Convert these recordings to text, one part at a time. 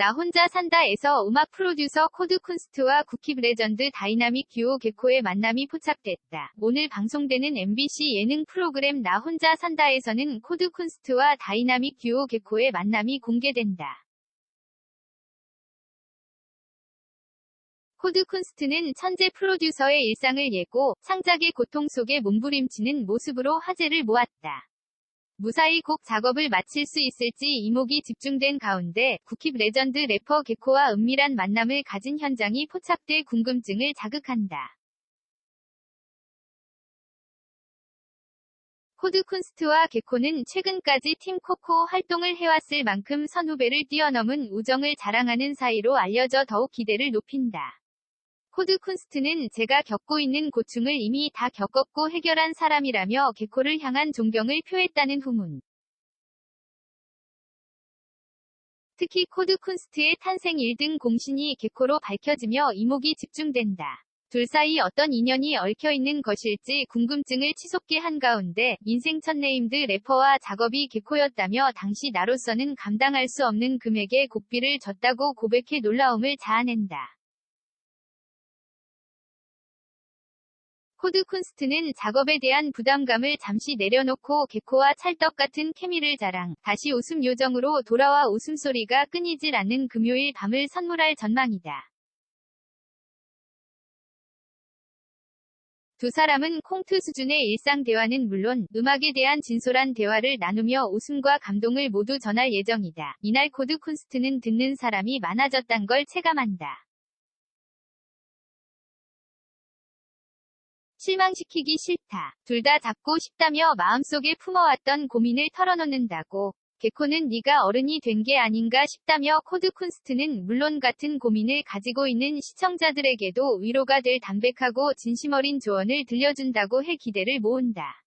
나 혼자 산다에서 음악 프로듀서 코드 쿤스트와 쿠킵 레전드 다이나믹 듀오 개코의 만남이 포착됐다. 오늘 방송되는 MBC 예능 프로그램 나 혼자 산다에서는 코드 쿤스트와 다이나믹 듀오 개코의 만남이 공개된다. 코드 쿤스트는 천재 프로듀서의 일상을 예고, 창작의 고통 속에 몸부림치는 모습으로 화제를 모았다. 무사히 곡 작업을 마칠 수 있을지 이목이 집중된 가운데 쿠킵 레전드 래퍼 개코와 은밀한 만남을 가진 현장이 포착돼 궁금증을 자극한다. 코드 쿤스트와 개코는 최근까지 팀 코코 활동을 해왔을 만큼 선후배를 뛰어넘은 우정을 자랑하는 사이로 알려져 더욱 기대를 높인다. 코드 쿤스트는 제가 겪고 있는 고충을 이미 다 겪었고 해결한 사람이라며 개코를 향한 존경을 표했다는 후문. 특히 코드 쿤스트의 탄생 1등 공신이 개코로 밝혀지며 이목이 집중된다. 둘 사이 어떤 인연이 얽혀있는 것일지 궁금증을 치솟게 한 가운데 인생 첫 네임드 래퍼와 작업이 개코였다며 당시 나로서는 감당할 수 없는 금액의 곡비를 졌다고 고백해 놀라움을 자아낸다. 코드 쿤스트는 작업에 대한 부담감을 잠시 내려놓고 개코와 찰떡 같은 케미를 자랑, 다시 웃음 요정으로 돌아와 웃음소리가 끊이질 않는 금요일 밤을 선물할 전망이다. 두 사람은 콩트 수준의 일상 대화는 물론 음악에 대한 진솔한 대화를 나누며 웃음과 감동을 모두 전할 예정이다. 이날 코드 쿤스트는 듣는 사람이 많아졌단 걸 체감한다. 실망시키기 싫다. 둘 다 잡고 싶다며 마음속에 품어왔던 고민을 털어놓는다고. 개코는 네가 어른이 된 게 아닌가 싶다며 코드 쿤스트는 물론 같은 고민을 가지고 있는 시청자들에게도 위로가 될 담백하고 진심 어린 조언을 들려준다고 해 기대를 모은다.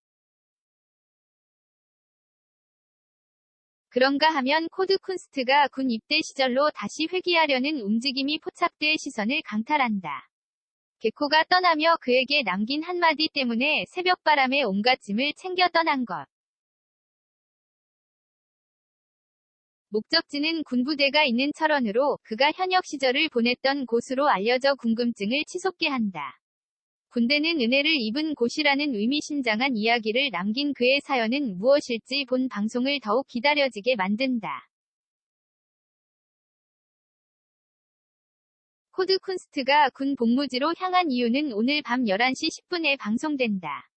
그런가 하면 코드 쿤스트가 군 입대 시절로 다시 회귀하려는 움직임이 포착돼 시선을 강탈한다. 개코가 떠나며 그에게 남긴 한마디 때문에 새벽바람에 온갖 짐을 챙겨 떠난 것. 목적지는 군부대가 있는 철원으로 그가 현역 시절을 보냈던 곳으로 알려져 궁금증을 치솟게 한다. 군대는 은혜를 입은 곳이라는 의미심장한 이야기를 남긴 그의 사연은 무엇일지 본 방송을 더욱 기다려지게 만든다. 코드 쿤스트가 군 복무지로 향한 이유는 오늘 밤 11시 10분에 방송된다.